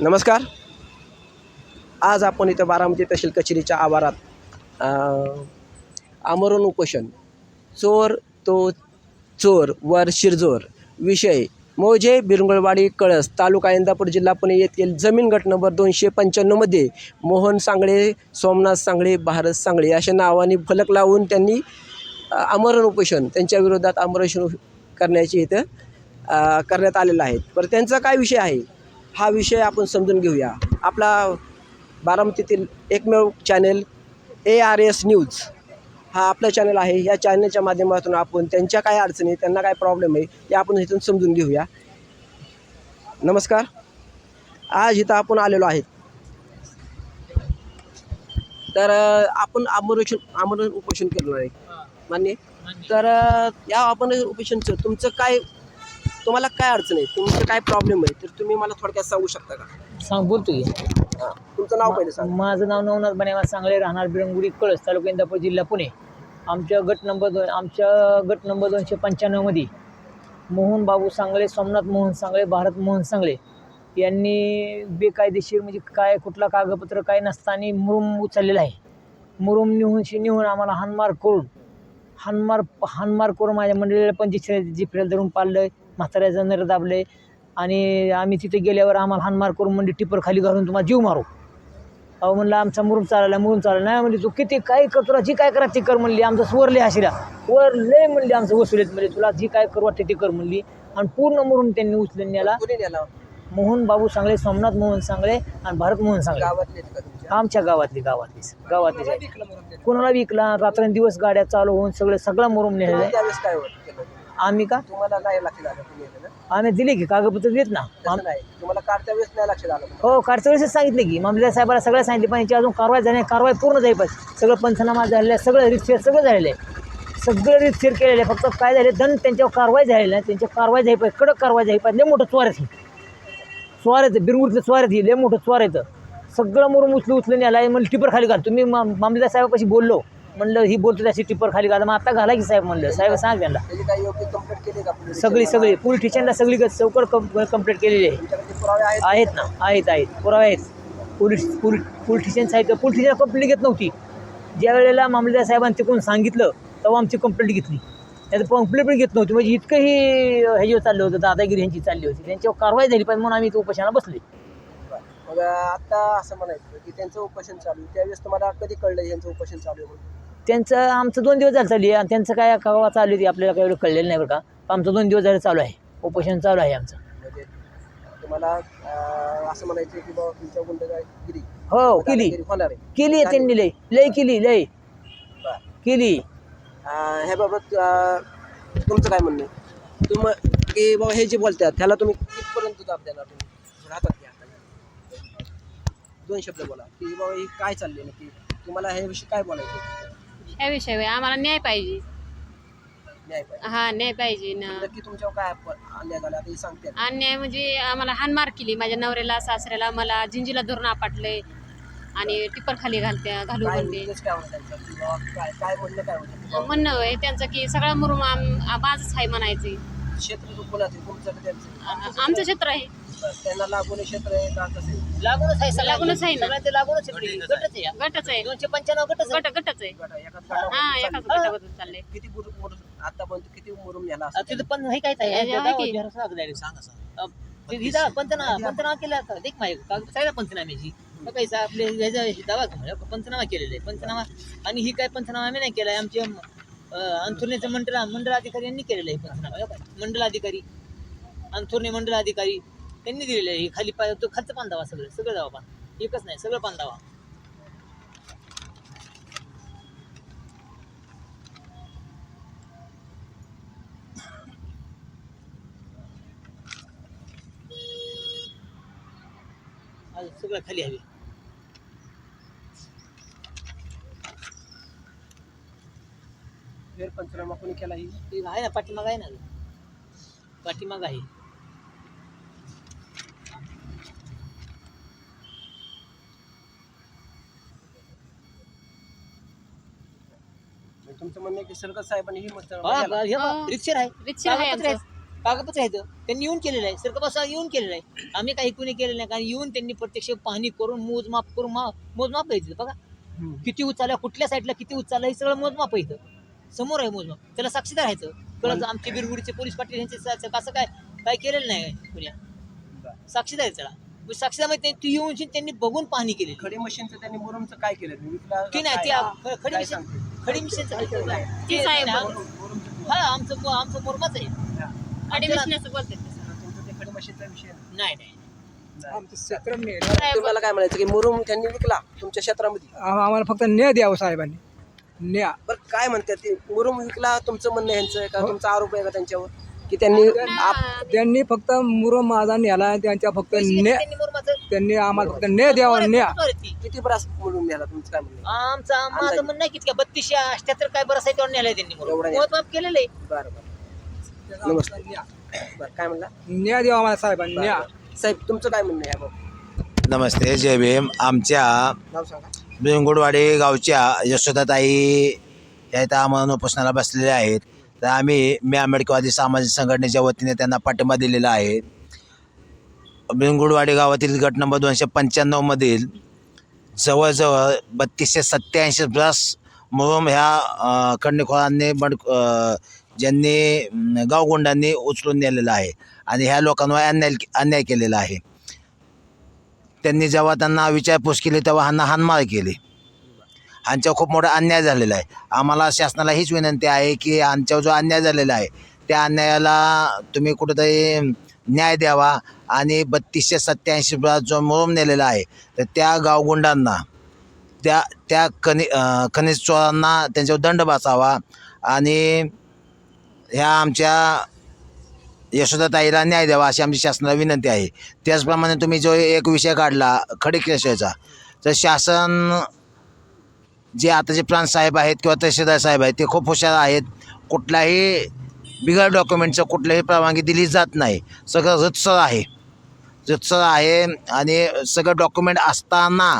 नमस्कार. आज आपण इथं बारामती तहसील कचेरीच्या आवारात आमरण उपोषण चोर तो चोर वर शिरजोर विषय मौजे बिरंगुळवाडी कळस तालुका इंदापूर जिल्हा पुणे येथील जमीन गट नंबर दोनशे पंच्याण्णवमध्ये मोहन सांगळे सोमनाथ सांगळे भारत सांगळे अशा नावाने फलक लावून त्यांनी आमरण उपोषण त्यांच्या विरोधात आमरण करण्याची इथं करण्यात आलेलं आहे. बरं त्यांचा काय विषय आहे? हा विषय आपण समजून घेऊया. आपला बारामतीतील एकमेव channel A R S news हा आपला चॅनल आहे. या चॅनलच्या माध्यमातून आपण त्यांच्या काय अडचणी त्यांना काय प्रॉब्लेम आहे ते आपण इथून समजून घेऊया. नमस्कार. आज इथं आपण आलेलो आहे तर आपण आमरोषण आमरण उपोषण करणार आहे. मान्य? तर या आपण उपोषणचं तुमचं काय तुम्हाला काय अडचण आहे? तुमचं काय प्रॉब्लेम आहे? तर तुम्ही मला थोडक्यात सांगू शकता का? सांग बोलतो की हां. तुमचं नाव पहिले सांगा. माझं नाव नवनाथ बनेवा सांगळे राहणार बिरंगुडी कळस तालुका इंदापूर जिल्हा पुणे. आमच्या गट नंबर दोन आमच्या गट नंबर दोनशे पंच्याण्णवमध्ये मोहन बाबू सांगळे सोमनाथ मोहन सांगळे भारत मोहन सांगळे यांनी बेकायदेशीर म्हणजे काय कुठला कागदपत्र काय नसताना मुरुम उचललेला आहे. मुरुम निहून निहून आम्हाला हानमार करून हानमार हानमार करून माझ्या मंडळीला पंचवीस जिफऱ्याला धरून पाडलं म्हाताऱ्याचं नर दाबले आणि आम्ही तिथे गेल्यावर आम्हाला हानमार करून म्हणजे टिपर खाली घालून तुम्हाला जीव मारू. अहो म्हणलं आमचा मुरुम चालला मुरुम चालला. नाही म्हणली तू किती काय कर तुला जी काय करा ती कर म्हणली. आमचं स्वर लय हशिरा. वर लय म्हणली आमचं वसुलीत म्हणजे तुला जी काय करू वाटते ती कर म्हणली. आणि पूर्ण मुरुम त्यांनी उचलून नेला. मोहन बाबू सांगळे सोमनाथ मोहन सांगळे आणि भारत मोहन गावातले तुमच्या आमच्या गावातली म्हणून नेलं. कोणाला विकला रात्रंदिवस गाड्या चालू होऊन सगळं सगळा मुरुम नेलेला आम्ही का? तुम्हाला नाही लक्षात आलं तुम्ही नेलं ना आम्ही दिले की कागदपत्र देत ना. तसं नाही. तुम्हाला काढत्या वेळेस नाही लक्षात आलं. हो काढच्या वेळेस सांगितले की. मामलेदार साहेबाला सगळं सांगितले पण याची अजून कारवाई झाली नाही. कारवाई पूर्ण झाली पाहिजे सगळं पंचनामा झालेलं आहे सगळं रितफेर सगळं झालेलं. आहे सगळं रितफेर केलेलं. आहे फक्त काय झाले? दंड त्यांच्यावर कारवाई झालेली नाही. त्यांच्यावर कारवाई झाली पाहिजे. कडक कारवाई झाली पाहिजे. लय मोठं चोर आहे. स्वार येतं स्वार येते लय मोठं स्वार येतं सगळं मुरुम उचलू उचलून याला म्हणलं टिपर खाली घाल. तुम्ही मा- मामलेदार साहेबापाशी बोललो. म्हणलं ही बोलतो त्याची टिपर खाली घाला मग आता घाला की साहेब म्हणलं. साहेब सांग त्यांना. त्याची काही योग्य कंप्लेंट केली का पोलीस सगळी सगळी. पोलीस स्टेशनला सगळी चौकड कंप्लीट केलेली आहे. तुमच्याकडे पुरावे आहेत. आहेत ना. आहेत आहेत. पुरावे आहेत. पोलीस पोलीस पोलीस स्टेशन साहित्य पोलीस स्टेशन कंप्लेंट घेत नव्हती. ज्या वेळेला मामलेदार साहेबांनी तिकडून सांगितलं तेव्हा आमची कंप्लेंट घेतली. तर कंप्लेंट पण घेत नव्हती. म्हणजे इतकंही ह्याच्यावर चाललं होतं दादागिरी यांची चालली होती त्यांच्यावर कारवाई झाली पाहिजे म्हणून आम्ही इथं उपोषणाला बसले मग आता असं म्हणायचं की त्यांचं उपोषण चालू आहे. त्यावेळेस तुम्हाला कधी कळलं यांचं उपोषण चालू आहे म्हणून? त्यांचं आमचं दोन दिवस झालं चालू आहे. आणि त्यांचं काय कवा चालू होती आपल्याला काही एवढं कळलेलं नाही बरं का. आमचं दोन दिवस झालं चालू आहे. उपोषण चालू आहे आमचं. म्हणजे तुम्हाला अं, असं म्हणायचं की बाबा तुमच्या गुंडगिरी हो केली. होणार आहे. केली आहे त्यांनी लय. लय केली लय. बरं. केली. अं, ह्याबाबत अं, तुमचं काय म्हणणं आहे? तुम की बाबा हे जे बोलतात त्याला तुम्ही कितपर्यंत दाब देणार तुम्ही? राहतात घ्या दोन शब्द बोला. की बाबा हे काय चालले नक्की तुम्हाला ह्याविषयी काय बोलायचं ह्या विषयी आम्हाला न्याय पाहिजे. न्याय पाहिजे. हा न्याय पाहिजे ना. नक्की तुमच्यावर काय प- अन्याय झाला आता सांगते. अन्याय म्हणजे आम्हाला हानमार केली. माझ्या नवऱ्याला सासऱ्याला मला जिंजीला धरून आपटले आणि टिपर खाली घालते घालू काय म्हणते. उद्देश काय होता त्यांचा? की बाबा काय काय म्हणणं काय होतं? म्हणणं आहे त्यांचं की सगळा मुरुम आम माझच आहे म्हणायचे. क्षेत्र जो कोणाचं आहे? तुमचं का त्यांचं? आमचं क्षेत्र आहे. त्यांना लागून क्षेत्र आहे का कसं आहे? लागूनच आहे सगळ्यांना. लागूनच आहे ना. ते लागूनच आहे. गटच आहे. या. गटच आहे. दोनशे पंच्याण्णव गटच आहे. गट गटच आहे. गटा- एकाच गटावर हा चालली. एकाच गटाबद्दल चाललंय किती आतापर्यंत किती मुरुम नेला आता असेल तिथं पण हे काय आहे? हे आहे दावा की? विचारा सांगा हिदा पंचनामा पंचनामा केला आता. देख माहिती पंचनाम्याची सा- आपले दावा पंचनामा केलेला आहे पंचनामा आणि ही काय पंचनामा आम्ही नाही केला. आमचे अंथुर्णीचं मंडळ मंडळ अधिकारी यांनी केलेलं आहे पंचनामा. हे मंडळ अधिकारी अंथुर्णी मंडळ अधिकारी त्यांनी दिलेलं आहे. खाली पाय तो खालचं पान दावा सगळं सगळं दावा पान एकच नाही सगळं पान दावा सगळं खाली हवी. फेर पंचनामा कोणी केला ही आहे ना पाठीमाग आहे ना. पाठीमाग आहे. तुमचं म्हणणं आहे की सरकार साहेबांनी ही मत हा, आहे. आहे कागदपत्र आमचं. आहेत. कागदपत्र आहेत. त्यांनी येऊन केलेलं आहे. सरकपासा येऊन केलेलं आहे. आम्ही काही कुणी केलेलं नाही. कारण येऊन त्यांनी प्रत्यक्ष पाहणी करून मोजमाप करून मा मोजमाप आहे तिथं बघा किती उचलला कुठल्या साईडला किती उचलला हे सगळं मोजमाप आहे इथं. समोर आहे मोजमाप. त्याला साक्षीदार राहायचं कळत आमचे बिरगुडीचे पोलीस पाटील यांचे स- स- कसं काय? काय केलेलं नाही कुण्या साक्षीदार आहे त्याला. म्हणजे ते- येऊन शिन त्यांनी बघून पाहणी केली खडी मशीनचं त्यांनी मुरुमचं काय केलं? विकला की नाही ते काय? ख- खडी काय मिशन सांगते? खडी मिशनचं? ते साहेब हा आमचं आमचं मोरमाच आहे. ॲडमिशनचं बोलतात ते सर. तुमचं ते खडी मशीनचा विषय नाही. नाही तुम्हाला काय म्हणायचं की मुरुम त्यांनी विकला तुमच्या क्षेत्रामध्ये? आम- आम्हाला फक्त न्याय द्यावं साहेबांनी. न्याय. बरं काय म्हणतात ते? मुरुम विकला तुमचं म्हणणं यांचं आहे का? तुमचा आरोप आहे का त्यांच्यावर? की त्यांनी आप- त्यांनी फक्त मुरम माझा न्याला त्यांच्या फक्त न्याय त्यांनी मोरमाचं त्यांनी आम्हाला फक्त न्याय द्यावा न्याय ती. किती ब्रास मुरुम न्याला तुमचं काय म्हणणं? आहे? आमचा माझं म्हणणं आहे किती बत्तीसशे अठ्याहत्तर काय बरं आहे तेवढं नेलंय त्यांनी एवढं. मोजमाप केलेलं आहे. बरं बरं. नमस्कार. बरं काय म्हणला? न्याय द्यावा आम्हाला साहेबांनी बरं, बरं. साहेब तुमचं काय म्हणणं आहे नमस्ते जय भीम. आमच्या नाव सांगा. बिंगुडवाडी गावच्या यशोदाताई या इथं आम्हाला उपोषणाला बसलेल्या आहेत. तर आम्ही मी आंबेडकरवादी सामाजिक संघटनेच्या वतीने त्यांना पाठिंबा दिलेला आहे. बिंगुडवाडी गावातील गट नंबर दोनशे पंच्याण्णवमधील जवळजवळ बत्तीसशे सत्याऐंशी प्लस मुरुम ह्या खंडखोरांनी बंड ज्यांनी गावगुंडांनी उचलून नेलेलं आहे आणि ह्या लोकांवर अन्याय अन्याय केलेला आहे. त्यांनी जेव्हा त्यांना विचारपूस केली तेव्हा ह्यांना हानमार केली. आमच्यावर खूप मोठा अन्याय झालेला आहे. आम्हाला शासनाला हीच विनंती आहे की आमच्यावर जो अन्याय झालेला आहे त्या अन्यायाला तुम्ही कुठेतरी न्याय द्यावा आणि बत्तीसशे सत्याऐंशी जो मोम नेलेला आहे तर त्या गावगुंडांना त्या त्या खनि खनिज चोरांना त्यांच्यावर दंड बसावा आणि ह्या आमच्या यशोदाताईला न्याय द्यावा अशी आमची शासनाला विनंती आहे. त्याचप्रमाणे तुम्ही जो एक विषय काढला खडे केशाचा तर शासन जे आताचे प्राण प्रांत साहेब आहेत किंवा तहसीलदार साहेब आहेत ते खूप हुशार आहेत. कुठल्याही बिगर डॉक्युमेंटचं कुठल्याही परवानगी दिली जात नाही. सगळं रितसर आहे. रितसर आहे आणि सगळं डॉक्युमेंट असताना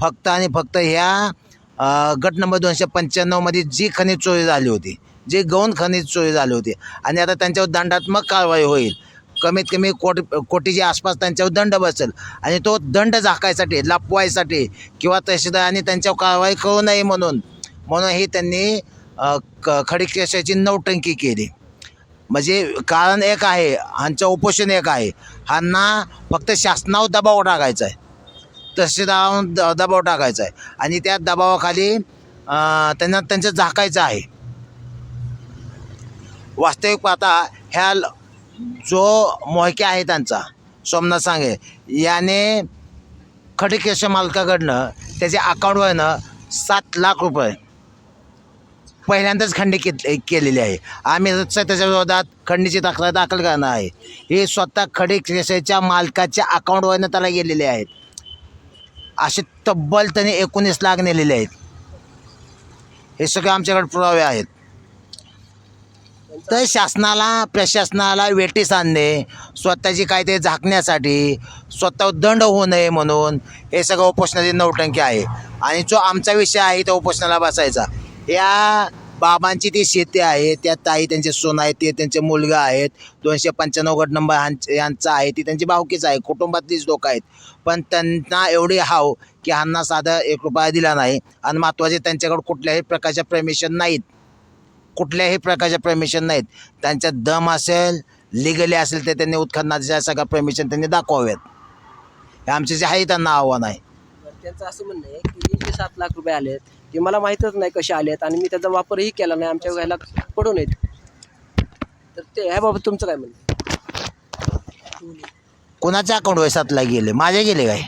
फक्त आणि फक्त ह्या गट नंबर दोनशे पंच्याण्णवमध्ये जी खनिज चोरी झाली होती जी गौण खनिज चोरी झाली होती आणि आता त्यांच्यावर दंडात्मक कारवाई होईल. कमीत कमी कोटी कोटीच्या आसपास त्यांच्यावर दंड बसेल. आणि तो दंड झाकायसाठी लपवायसाठी किंवा तहसीलदार आणि त्यांच्यावर कारवाई करू नये म्हणून म्हणून हे त्यांनी क खडीक नौटंकी केली. म्हणजे कारण एक आहे ह्यांचं उपोषण एक आहे. ह्यांना फक्त शासनावर दबाव टाकायचा आहे. तहसीलदारावर द दबाव टाकायचा आहे. आणि त्या दबावाखाली त्यांना त्यांचं झाकायचं आहे. वास्तविक पाहता ह्या ल- जो मोहके आहे त्यांचा सोमनाथ सांगे याने खडकेश मालकाकडनं त्याच्या अकाउंटवरनं सात लाख रुपये पहिल्यांदाच खंडी के केलेली आहे. आम्ही रोजचं त्याच्या विरोधात खंडीची तक्रार दाखल करणार आहे. हे स्वतः खडी मालकाच्या अकाउंटवरनं त्याला गेलेले आहेत. असे तब्बल त्याने एकोणीस लाख नेलेले आहेत. हे सगळे आमच्याकडे पुरावे आहेत. तर शासनाला प्रशासनाला वेटीस आणणे स्वतःची काय ते झाकण्यासाठी स्वतः दंड होऊ नये म्हणून हे सगळं उपोषणाची नौटंकी आहे. आणि जो आमचा विषय आहे तो उपोषणाला बसायचा. या बाबांची ती शेती आहे त्या ताई त्यांचे सोन आहेत ते त्यांचे मुलगा आहेत दोनशे पंच्याण्णव गट नंबर ह्यांच- यांचा आहे ती त्यांची भावकीच आहे कुटुंबातलीच लोक आहेत. पण त्यांना एवढी हाव की ह्यांना साधा एक रुपया दिला नाही. आणि महत्त्वाचे त्यांच्याकडे कुठल्याही प्रकारच्या प्रमिशन नाहीत. कुठल्याही प्रकारच्या परमिशन नाहीत. त्यांच्यात दम असेल लिगली असेल तर त्यांनी उत्खननाच्या सगळ्या परमिशन त्यांनी दाखवाव्यात. हे आमचे जे आहे त्यांना आव्हान आहे. त्यांचं असं म्हणणं आहे की जे सात लाख रुपये आलेत ते मला माहीतच नाही कसे आलेत आणि मी त्याचा वापरही केला नाही आमच्या घराला पडून येत तर ते ह्याबाबत तुमचं काय म्हणणं कोणाच्या अकाउंटवर सातला गेले? माझे गेले काय?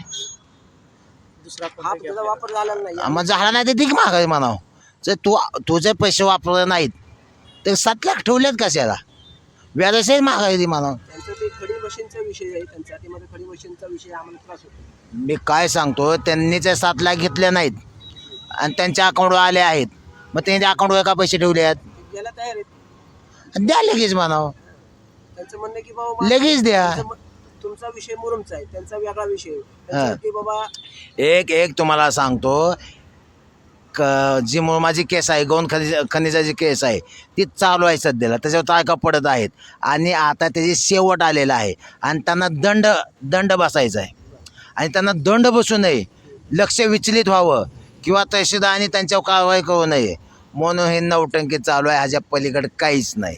हा त्याचा वापर झाला नाही. मग झाला नाही तर ठीक मागाय म्हणावं. जर तू तुझे पैसे वापरले नाहीत तर सात लाख ठेवलेत कशाला म्हणावं त्यांचं ते खडी मशीनचा विषय आहे त्यांचा ते मध्ये खडी मशीनचा विषय आम्हाला त्रास होतो. मी काय सांगतो त्यांनी ते सात लाख घेतले नाहीत. आणि त्यांच्या अकाउंटवर आले आहेत. मग त्यांनी त्या अकाउंटवर का पैसे ठेवले आहेत? ते द्यायला तयार आहेत. द्या लगेच म्हणावं त्यांचं म्हणणं की बाबा लगेच द्या. तुमचा म- तुमचा विषय मुरुमचा आहे त्यांचा वेगळा विषय आहे. त्यांचं हा. की बाबा एक एक तुम्हाला सांगतो. क जी मुळमाची केस आहे गौण खनिज खनिजाची केस आहे ती चालू आहे सध्याला. त्याच्यावर तारखा पडत आहेत. आणि आता त्याची शेवट आलेला आहे. आणि त्यांना दंड दंड बसायचा आहे. आणि त्यांना दंड बसू नये. लक्ष विचलित व्हावं. किंवा तहसीलदारांनी त्यांच्यावर कारवाई करू नये. म्हणून हे नवटंकी चालू आहे. ह्याच्या पलीकडे काहीच नाही.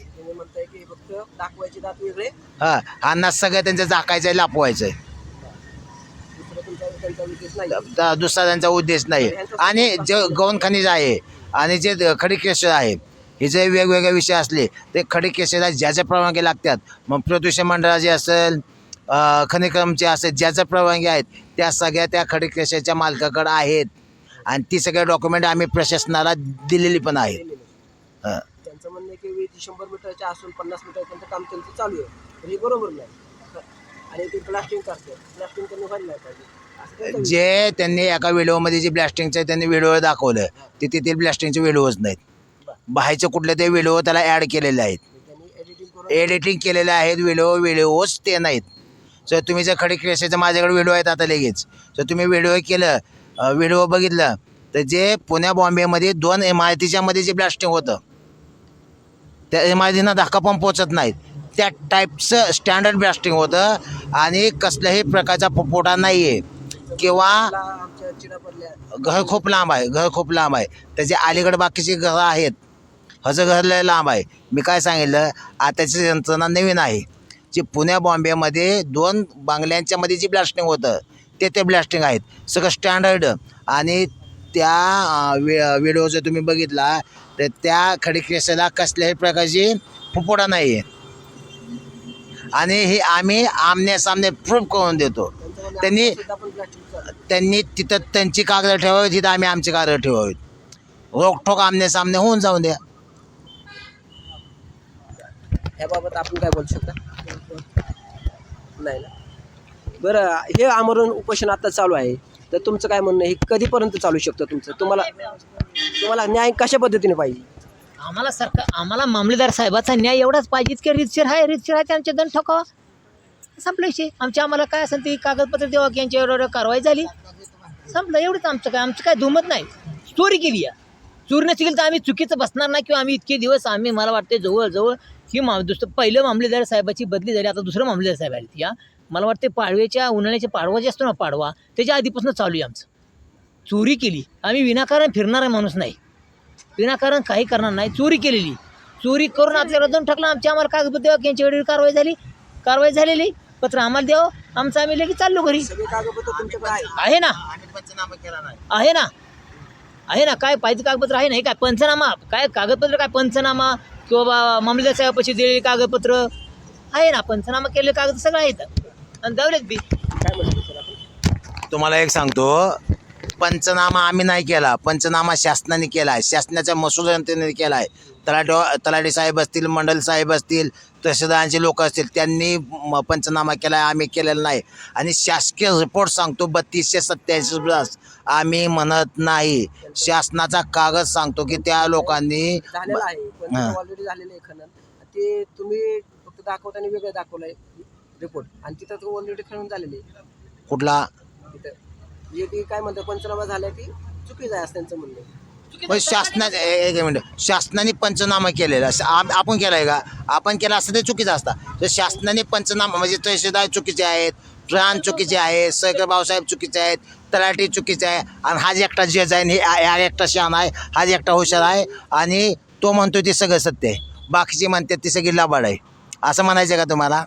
हां ह्यांना सगळं त्यांचं झाकायचं आहे लापवायचं आहे. त्यांचा उद्देश नाही द- दुसरा त्यांचा उद्देश नाही. आणि जे गौण खनिज आहे आणि जे द- खडी केशर आहे हे जे वेगवेगळे विषय असले ते खडी केशरला ज्या ज्या परवानगी लागतात मग प्रदूषण मंडळाचे असेल अ, खनिक्रमचे असेल ज्या ज्या परवानगी आहेत त्या सगळ्या त्या खडी केशरच्या मालकाकडे आहेत. आणि ती सगळे डॉक्युमेंट आम्ही प्रशासनाला दिलेली पण आहेत. हां. त्यांचं म्हणणं आहे की वीज शंभर मीटरच्या असून पन्नास मीटरपर्यंत काम त्यांचं चालू आहे. तर हे बरोबर नाही. आणि ते ब्लास्टिंग करते ब्लास्टिंग त्यांनी व्हायला नाही पाहिजे. जे त्यांनी एका व्हिडिओमध्ये जे ब्लास्टिंगचं त्यांनी व्हिडिओ दाखवलं ते तेथील ब्लास्टिंगचे व्हिडिओज नाहीत. बाहेरचे कुठले ते व्हिडिओ त्याला ॲड केलेले आहेत. एडिटिंग केलेले आहेत व्हिडिओ व्हिडिओज ते नाहीत. सर तुम्ही जर खडे क्रेशाचे माझ्याकडे व्हिडिओ आहेत आता लगेच. जर तुम्ही व्हिडिओ केलं व्हिडिओ बघितलं तर जे पुण्या बॉम्बेमध्ये दोन इमारतीच्यामध्ये जे ब्लास्टिंग होतं त्या इमारतींना धक्का पण पोचत नाहीत. त्या टाईपचं स्टँडर्ड ब्लास्टिंग होतं आणि कसल्याही प्रकारचा पोटा नाही आहे किंवा घर खूप लांब आहे घर खूप लांब आहे. त्याच्या अलीकडे बाकीची घरं आहेत. हजं घर लय लांब आहे. मी काय सांगितलं? आताची यंत्रणा नवीन आहे. जे पुण्या बॉम्बेमध्ये दोन बांगल्यांच्यामध्ये जे ब्लास्टिंग होतं ते ते ब्लास्टिंग आहेत. सगळं स्टँडर्ड आणि त्या वि व्हिडिओ जर तुम्ही बघितला तर त्या खडीकेसाला कसल्याही प्रकारची फुफोडा नाही आहे आणि हे आम्ही आमने सामने प्रूफ करून देतो. त्यांचं त्यांनी. त्यांनी तिथं त्यांची कागद ठेवावी तिथं आम्ही आमची कागद ठेवावीत. रोखोक आमने सामने होऊन जाऊन द्या. याबाबत आपण काय बोलू शकता? नाही ना? बरं हे आमरण उपोषण आता चालू आहे. तर तुमचं काय म्हणणं आहे? हे कधीपर्यंत चालू शकतं तुमचं? तुम्हाला तुम्हाला न्याय कशा पद्धतीने पाहिजे? आम्हाला सरकार आम्हाला मामलेदार साहेबाचा न्याय एवढाच पाहिजे की रितशीर आहे. रितशीर आहे त्यांचे दंड ठोकावा. संपलं विषय. आमच्या आम्हाला काय असेल ती कागदपत्र देवा की यांच्या कारवाई झाली. संपलं एवढंच आमचं काय आमचं काय धुमत नाही. चोरी केली या. चोरी नसेल तर आम्ही चुकीचं बसणार नाही किंवा आम्ही इतके दिवस आम्ही मला वाटते जवळजवळ ही मा दुसरं पहिलं मामलेदार साहेबाची बदली झाली. आता दुसरं मामलेदार साहेब आले या. मला वाटते पाडव्याच्या उन्हाळ्याच्या पाडवा जे असतो ना पाडवा त्याच्या आधीपासून चालू आहे आमचं. चोरी केली. आम्ही विनाकारण फिरणारा माणूस नाही. विनाकारण काही करणार नाही. चोरी केलेली. चोरी करून आपल्याला दोन ठकला. आमच्या आम्हाला कागदपत्र द्यावं यांच्यावर यांच्याकडे कारवाई झाली. कारवाई झालेली. पत्र आम्हाला द्यावं. आमचं आम्ही लगेच चाललो घरी. सगळे कागदपत्र तुमच्याकडे आहे आहे ना. पंचनामा केला नाही. आहे ना. आहे ना. काय पाहिजे कागदपत्र आहे ना? हे काय पंचनामा? काय कागदपत्र काय पंचनामा? किंवा बा मामलेदार साहेबापाशी दिलेली कागदपत्र? आहे ना. पंचनामा केलेले कागद सगळं आहेत. आणि जाऊलेत बी. काय म्हणतो सर आपण तुम्हाला एक सांगतो. पंचनामा आम्ही नाही केला. पंचनामा शासनाने केला आहे. शासनाच्या मसूल यंत्रणेने केला आहे. तलाठी तलाठी साहेब असतील मंडल साहेब असतील तहसीलदारांचे लोक असतील त्यांनी पंचनामा केला आम्ही केलेला नाही. आणि शासकीय रिपोर्ट सांगतो बत्तीसशे सत्याऐंशी प्लस आम्ही म्हणत नाही. शासनाचा कागद सांगतो की त्या लोकांनी झालेलं आहे पण. ऑलरेडी झालेलं आहे खनन ते तुम्ही फक्त दाखवताना वेगळं दाखवलंय रिपोर्ट आणि तिथं तो ऑलरेडी खनन झालेले कुठला? तिथं. काय म्हणतात पंचनामा झालाय ती चुकीचं आहे असं त्यांचं म्हणणं पण शासना एक मिनिट. शासनाने पंचनामा केलेला. आपण केला आहे का? आपण केला असतं ते चुकीचं असतं. तर शासनाने पंचनामा म्हणजे तहसीलदार चुकीचे आहेत प्राण चुकीचे आहेत सहकार भाऊसाहेब चुकीचे आहेत तलाठी चुकीचे आहे आणि हा जे एकटा जज आहे आणि हे हा एकटा शहाण आहे हा जे एकटा हुशार आहे आणि तो म्हणतो ते सगळं सत्य आहे. बाकीचे म्हणतात ती सगळी लाबाड आहे. असं म्हणायचं का तुम्हाला?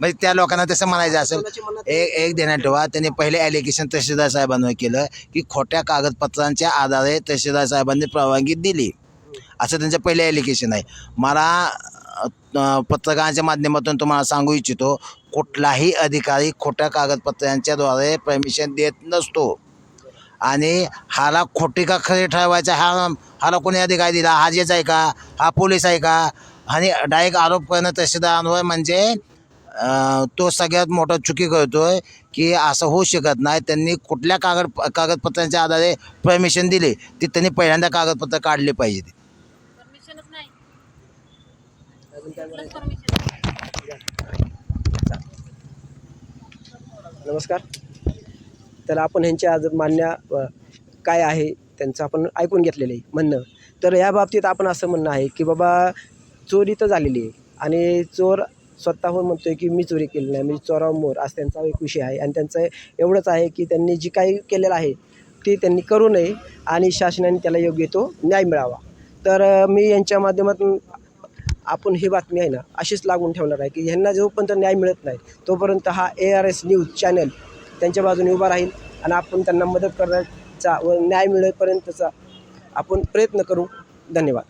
म्हणजे त्या लोकांना तसं म्हणायचं असेल. एक एक देण्यात ठेवा. त्यांनी पहिले ॲलिगेशन तहसीलदार साहेबांवर केलं की खोट्या कागदपत्रांच्या आधारे तहसीलदार साहेबांनी परवानगी दिली. असं त्यांचं पहिले ॲलिगेशन आहे. मला पत्रकारांच्या माध्यमातून तुम्हाला सांगू इच्छितो कुठलाही अधिकारी खोट्या कागदपत्रांच्याद्वारे परमिशन देत नसतो. आणि हाला खोटी का खरी ठरवायचा हा हाला कोणी अधिकारी दिला? हा जेच आहे का? हा पोलीस आहे का? आणि डायरेक्ट आरोप करणं तहसीलदारांवर म्हणजे तो सगळ्यात मोठा चुकी करतोय की असं होऊ शकत नाही. त्यांनी कुठल्या कागद कागदपत्रांच्या आधारे परमिशन दिली ती त्यांनी पहिल्यांदा कागदपत्र काढले पाहिजे. नमस्कार. तर आपण ह्यांच्या आज मान्य काय आहे त्यांचं आपण ऐकून घेतलेलं आहे म्हणणं. तर या बाबतीत आपण असं म्हणणं आहे की बाबा चोरी तर झालेली आहे. आणि चोर स्वतःहून म्हणतो आहे की मी चोरी केली नाही म्हणजे चोराव मोर असं त्यांचा एक विषय आहे. आणि त्यांचं एवढंच आहे की त्यांनी जी काही केलेलं आहे ते त्यांनी करू नये आणि शासनाने त्याला योग्य तो न्याय मिळावा. तर मी यांच्या माध्यमातून आपण ही बातमी आहे ना अशीच लागून ठेवणार आहे की ह्यांना जोपर्यंत न्याय मिळत नाही तोपर्यंत हा A R S news channel त्यांच्या बाजूने उभा राहील आणि आपण त्यांना मदत करण्याचा व न्याय मिळेपर्यंतचा आपण प्रयत्न करू. धन्यवाद.